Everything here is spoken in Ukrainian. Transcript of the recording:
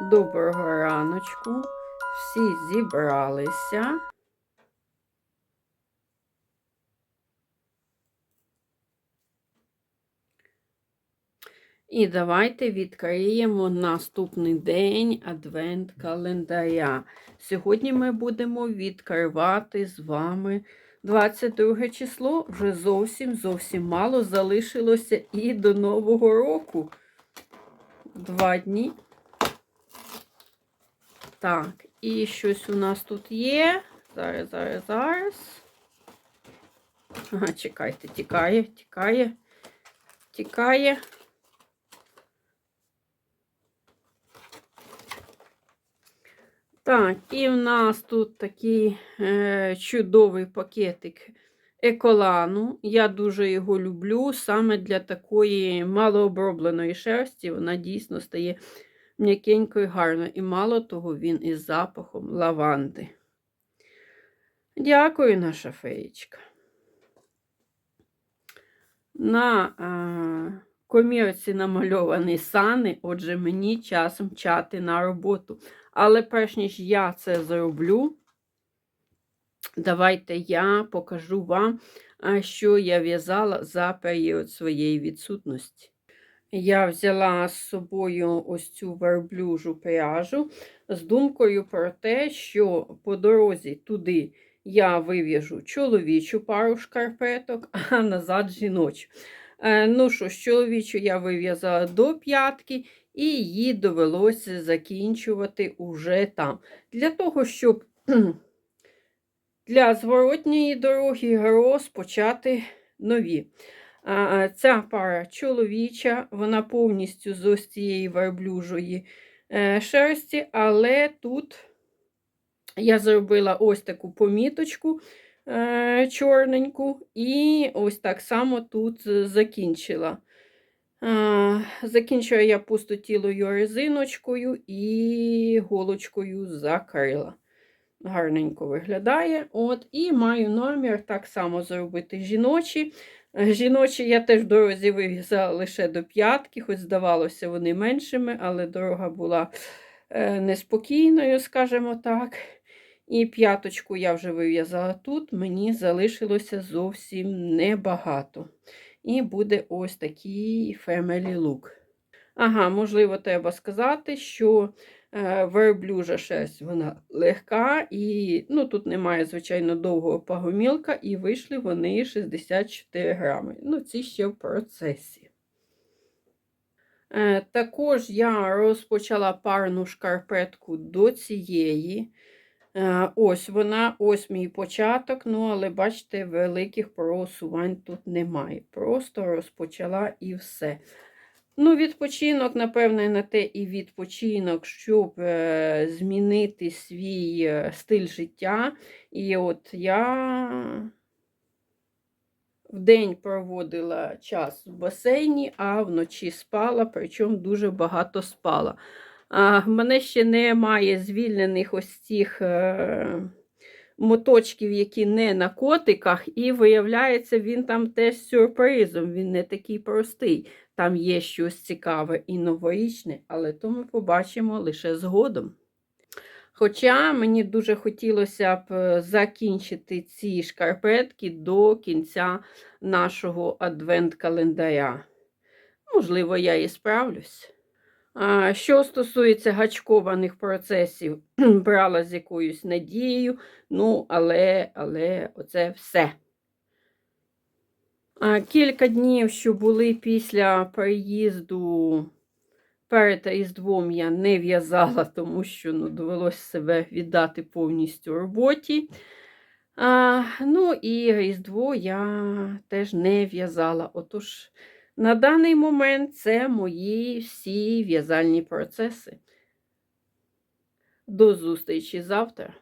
Доброго раночку. Всі зібралися. І давайте відкриємо наступний день адвент календаря. Сьогодні ми будемо відкривати з вами 22 число. Вже зовсім зовсім мало залишилося і до Нового року. Два дні. Так, і щось у нас тут є. Зараз, зараз, зараз. Ага, чекайте, тікає, тікає, тікає. Так, і в нас тут такий е, чудовий пакетик еколану. Я дуже його люблю. Саме для такої малообробленої шерсті вона дійсно стає м'якенькою, гарно. І мало того, він із запахом лаванди. Дякую, наша феєчка. На а, комірці намальовані сани, отже, мені час мчати на роботу. Але перш ніж я це зроблю, давайте я покажу вам, що я в'язала за період своєї відсутності. Я взяла з собою ось цю верблюжу пряжу з думкою про те, що по дорозі туди я вив'яжу чоловічу пару шкарпеток, а назад жіночу. Ну що ж, чоловічу я вив'язала до п'ятки, і її довелося закінчувати уже там. Для того, щоб для зворотньої дороги розпочати нові. Ця пара чоловіча, вона повністю з ось цієї верблюжої е, шерсті, але тут я зробила ось таку поміточку е, чорненьку, і ось так само тут закінчила. Закінчила я пустотілою резиночкою і голочкою закрила. Гарненько виглядає. От, І маю намір так само зробити жіночі. Жіночі я теж в дорозі вив'язала лише до п'ятки, хоч здавалося, вони меншими, але дорога була е, неспокійною, скажімо так. І п'яточку я вже вив'язала тут, мені залишилося зовсім небагато. І буде ось такий family look. Ага, можливо, треба сказати, що е, верблюжа шерсть вона легка, і ну, тут немає, звичайно, довгого пагомілка, і вийшли вони 64 грами. Ну, ці ще в процесі. Е, також я розпочала парну шкарпетку до цієї. Е, ось вона, ось мій початок, ну, але бачите, великих просувань тут немає. Просто розпочала і все. Ну, Відпочинок, напевне, на те і відпочинок, щоб е, змінити свій е, стиль життя. І от я в день проводила час в басейні, а вночі спала, причому дуже багато спала. А, мене ще немає звільнених ось цих е, моточків, які не на котиках, і виявляється, він там теж сюрпризом, він не такий простий. Там є щось цікаве і новорічне, але то ми побачимо лише згодом. Хоча мені дуже хотілося б е, закінчити ці шкарпетки до кінця нашого адвент-календаря. Можливо, я і справлюсь. Що стосується гачкованих процесів, брала з якоюсь надією, ну, але, але оце все. Кілька днів, що були після переїзду перед Різдвом, я не в'язала, тому що ну, довелося себе віддати повністю роботі. А, Ну і Різдво я теж не в'язала. Отож, на даний момент це мої всі в'язальні процеси. До зустрічі завтра.